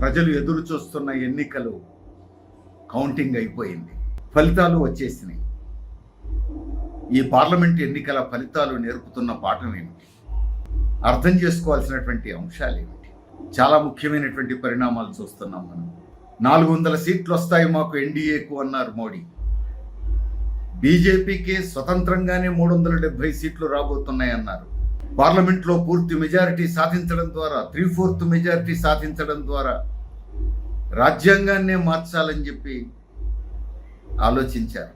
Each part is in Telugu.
ప్రజలు ఎదురు చూస్తున్న ఎన్నికలు కౌంటింగ్ అయిపోయింది. ఫలితాలు వచ్చేసినాయి. ఈ పార్లమెంట్ ఎన్నికల ఫలితాలు నేర్పుతున్న పాఠం ఏమిటి? అర్థం చేసుకోవాల్సినటువంటి అంశాలు ఏమిటి? చాలా ముఖ్యమైనటువంటి పరిణామాలు చూస్తున్నాం మనం. నాలుగు వందల సీట్లు వస్తాయి మాకు ఎన్డీఏకు అన్నారు మోడీ. బీజేపీకి స్వతంత్రంగానే మూడు వందల డెబ్బై సీట్లు రాబోతున్నాయి అన్నారు పార్లమెంట్లో పూర్తి మెజారిటీ సాధించడం ద్వారా త్రీ ఫోర్త్ మెజారిటీ సాధించడం ద్వారా రాజ్యాంగాన్నే మార్చాలని చెప్పి ఆలోచించారు.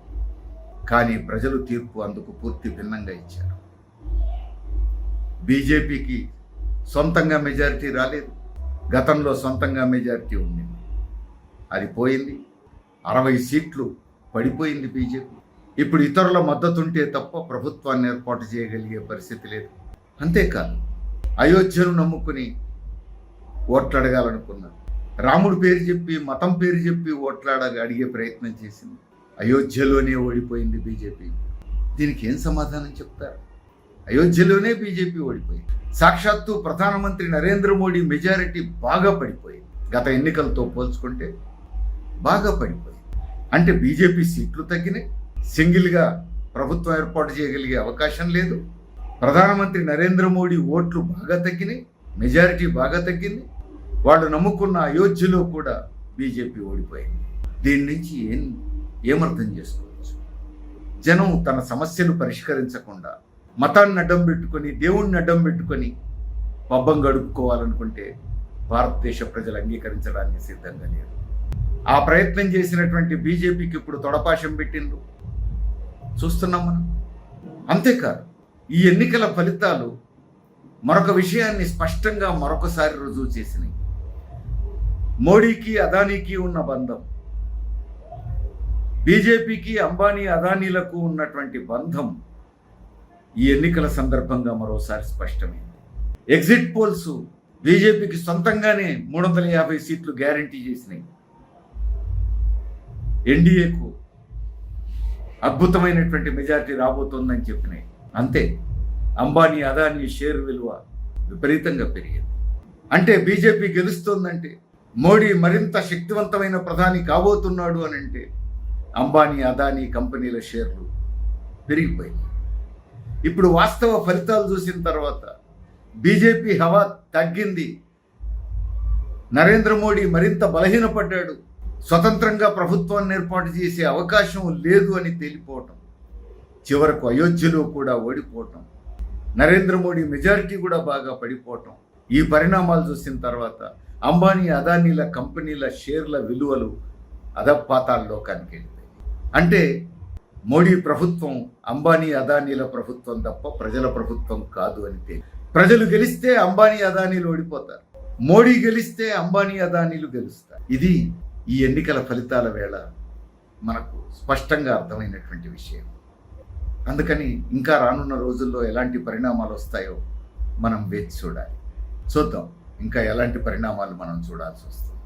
కానీ ప్రజలు తీర్పు అందుకు పూర్తి భిన్నంగా ఇచ్చారు. బీజేపీకి సొంతంగా మెజారిటీ రాలేదు. గతంలో సొంతంగా మెజారిటీ ఉంది అది పోయింది. అరవై సీట్లు పడిపోయింది బీజేపీ. ఇప్పుడు ఇతరుల మద్దతుంటే తప్ప ప్రభుత్వాన్ని ఏర్పాటు చేయగలిగే పరిస్థితి లేదు. అంతేకాదు అయోధ్యను నమ్ముకుని ఓట్లు అడగాలనుకున్నారు రాముడు పేరు చెప్పి మతం పేరు చెప్పి ఓట్లాడగా అడిగే ప్రయత్నం చేసింది. అయోధ్యలోనే ఓడిపోయింది బీజేపీ. దీనికి ఏం సమాధానం చెప్తారు? అయోధ్యలోనే బీజేపీ ఓడిపోయింది. సాక్షాత్తు ప్రధానమంత్రి నరేంద్ర మోడీ మెజారిటీ బాగా పడిపోయింది. గత ఎన్నికలతో పోల్చుకుంటే బాగా పడిపోయింది. అంటే బీజేపీ సీట్లు తగ్గినాయి. సింగిల్గా ప్రభుత్వం ఏర్పాటు చేయగలిగే అవకాశం లేదు. ప్రధానమంత్రి నరేంద్ర మోడీ ఓట్లు బాగా తగ్గినాయి మెజారిటీ బాగా తగ్గింది. వాళ్ళు నమ్ముకున్న అయోధ్యలో కూడా బీజేపీ ఓడిపోయింది. దీని నుంచి ఏం ఏమర్థం చేసుకోవచ్చు? జనం తన సమస్యలు పరిష్కరించకుండా మతాన్ని అడ్డం పెట్టుకొని దేవుణ్ణి అడ్డం పెట్టుకొని పబ్బం గడుపుకోవాలనుకుంటే భారతదేశ ప్రజలు అంగీకరించడానికి సిద్ధంగా లేరు. ఆ ప్రయత్నం చేసినటువంటి బీజేపీకి ఇప్పుడు తొడపాశం పెట్టిండ్రు. చూస్తున్నాం మనం. అంతేకాదు ఈ ఎన్నికల ఫలితాలు మరొక విషయాన్ని స్పష్టంగా మరొకసారి రుజువు చేసినాయి. మోడీకి అదానీకి ఉన్న బంధం బీజేపీకి అంబానీ అదానీలకు ఉన్నటువంటి బంధం ఈ ఎన్నికల సందర్భంగా మరోసారి స్పష్టమైంది. ఎగ్జిట్ పోల్స్ బీజేపీకి సొంతంగానే మూడు వందల యాభై సీట్లు గ్యారంటీ చేసినాయి. ఎన్డీఏకు అద్భుతమైనటువంటి మెజారిటీ రాబోతోందని చెప్పినాయి. అంతే. అంబానీ అదానీ షేర్ విలువ విపరీతంగా పెరిగింది. అంటే బీజేపీ గెలుస్తోందంటే మోడీ మరింత శక్తివంతమైన ప్రధాని కాబోతున్నాడు అని అంటే అంబానీ అదానీ కంపెనీల షేర్లు పెరిగిపోయింది ఇప్పుడు వాస్తవ ఫలితాలు చూసిన తర్వాత బీజేపీ హవా తగ్గింది. నరేంద్ర మోడీ మరింత బలహీనపడ్డాడు. స్వతంత్రంగా ప్రభుత్వాన్ని ఏర్పాటు చేసే అవకాశం లేదు అని తేలిపోవటం. చివరకు అయోధ్యలో కూడా ఓడిపోవటం. నరేంద్ర మోడీ మెజారిటీ కూడా బాగా పడిపోవటం. ఈ పరిణామాలు చూసిన తర్వాత అంబానీ అదానీల కంపెనీల షేర్ల విలువలు అధపాతాల్లోకానికి వెళ్ళిపోయాయి అంటే మోడీ ప్రభుత్వం అంబానీ అదానీల ప్రభుత్వం తప్ప ప్రజల ప్రభుత్వం కాదు అని తెలియదు ప్రజలు గెలిస్తే అంబానీ అదానీలు ఓడిపోతారు. మోడీ గెలిస్తే అంబానీ అదానీలు గెలుస్తారు. ఇది ఈ ఎన్నికల ఫలితాల వేళ మనకు స్పష్టంగా అర్థమైనటువంటి విషయం. అందుకని ఇంకా రానున్న రోజుల్లో ఎలాంటి పరిణామాలు వస్తాయో మనం వేచి చూడాలి. చూద్దాం. ఇంకా ఎలాంటి పరిణామాలు మనం చూడాల్సి వస్తుంది?